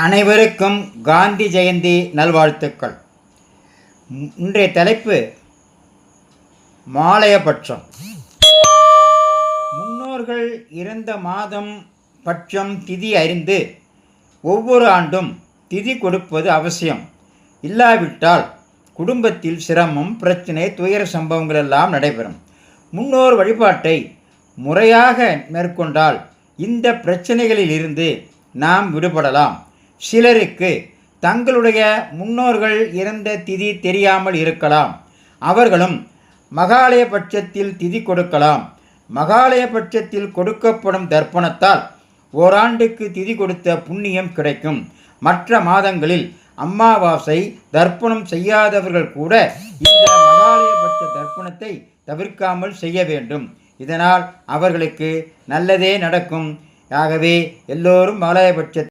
அனைவருக்கும் காந்தி ஜெயந்தி நல்வாழ்த்துக்கள். இன்றைய தலைப்பு மாலையபட்சம் முன்னோர்கள் இறந்த மாதம் பட்சம் திதி அறிந்து ஒவ்வொரு ஆண்டும் திதி கொடுப்பது அவசியம். இல்லாவிட்டால் குடும்பத்தில் சிரமம் பிரச்சனை துயர சம்பவங்கள் எல்லாம் நடைபெறும். முன்னோர் வழிபாட்டை முறையாக மேற்கொண்டால் இந்த பிரச்சனைகளிலிருந்து நாம் விடுபடலாம். சிலருக்கு தங்களுடைய முன்னோர்கள் இறந்த திதி தெரியாமல் இருக்கலாம். அவர்களும் மகாலய பட்சத்தில் திதி கொடுக்கலாம். மகாலய பட்சத்தில் கொடுக்கப்படும் தர்ப்பணத்தால் ஓராண்டுக்கு திதி கொடுத்த புண்ணியம் கிடைக்கும். மற்ற மாதங்களில் அமாவாசை தர்ப்பணம் செய்யாதவர்கள் கூட இந்த மகாலயபட்ச தர்ப்பணத்தை தவிர்க்காமல் செய்ய வேண்டும். இதனால் அவர்களுக்கு நல்லதே நடக்கும். ஆகவே எல்லோரும் மகாலயபட்ச